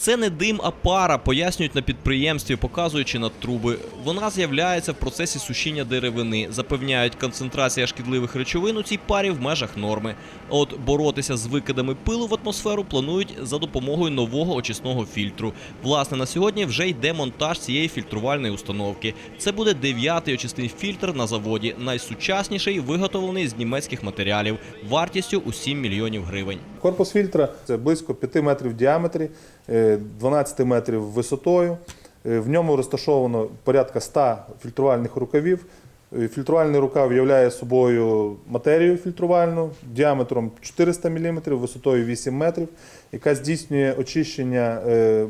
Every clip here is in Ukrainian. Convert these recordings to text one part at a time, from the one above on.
Це не дим, а пара, пояснюють на підприємстві, показуючи на труби. Вона з'являється в процесі сушіння деревини. Запевняють, концентрація шкідливих речовин у цій парі в межах норми. От боротися з викидами пилу в атмосферу планують за допомогою нового очисного фільтру. Власне, на сьогодні вже йде монтаж цієї фільтрувальної установки. Це буде дев'ятий очисний фільтр на заводі, найсучасніший, виготовлений з німецьких матеріалів, вартістю у 7 мільйонів гривень. Корпус фільтра це близько 5 метрів в діаметрі, е, 12 метрів висотою. Е, В ньому розташовано порядка 100 фільтрувальних рукавів. Е, Фільтрувальний рукав являє собою матерію фільтрувальну діаметром 400 мм, висотою 8 метрів, яка здійснює очищення е,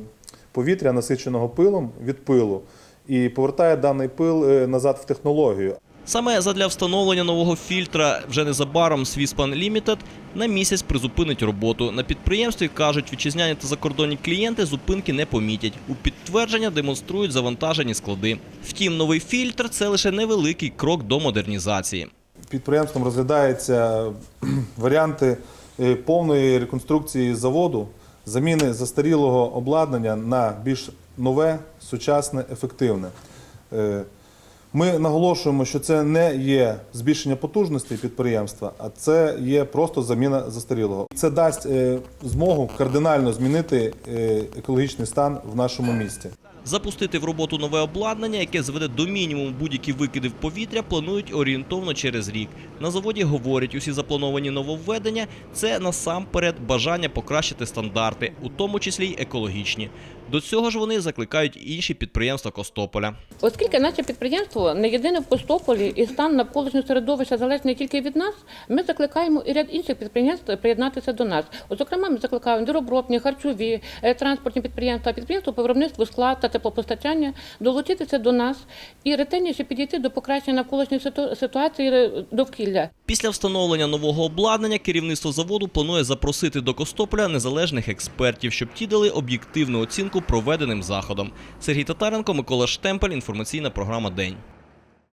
повітря, насиченого пилом від пилу, і повертає даний пил назад в технологію. Саме задля встановлення нового фільтра вже незабаром Swisspan Limited на місяць призупинить роботу. На підприємстві кажуть, вітчизняні та закордонні клієнти зупинки не помітять. У підтвердження демонструють завантажені склади. Втім, новий фільтр це лише невеликий крок до модернізації. Підприємством розглядаються варіанти е, повної реконструкції заводу, заміни застарілого обладнання на більш нове, сучасне, ефективне. Ми наголошуємо, що це не є збільшення потужності підприємства, а це є просто заміна застарілого. Це дасть е, змогу кардинально змінити е, екологічний стан в нашому місті. Запустити в роботу нове обладнання, яке зведе до мінімуму будь-які викиди в повітря, планують орієнтовно через рік. На заводі говорять, усі заплановані нововведення це насамперед бажання покращити стандарти, у тому числі й екологічні. До цього ж вони закликають інші підприємства Костополя. Оскільки наше підприємство не єдине в Костополі і стан навколишнього середовища залежить не тільки від нас, ми закликаємо і ряд інших підприємств приєднатися до нас. Зокрема, ми закликаємо деробробні, харчові, е, транспортні підприємства, підприємства по виробництву скла та теплопостачання долучитися до нас і ретельніше підійти до покращення навколишньої ситуації довкілля. Після встановлення нового обладнання керівництво заводу планує запросити до Костополя незалежних експертів, щоб ті дали об'єктивну оцінку проведеним заходом. Сергій Татаренко, Микола Штемпель, інформаційна програма День.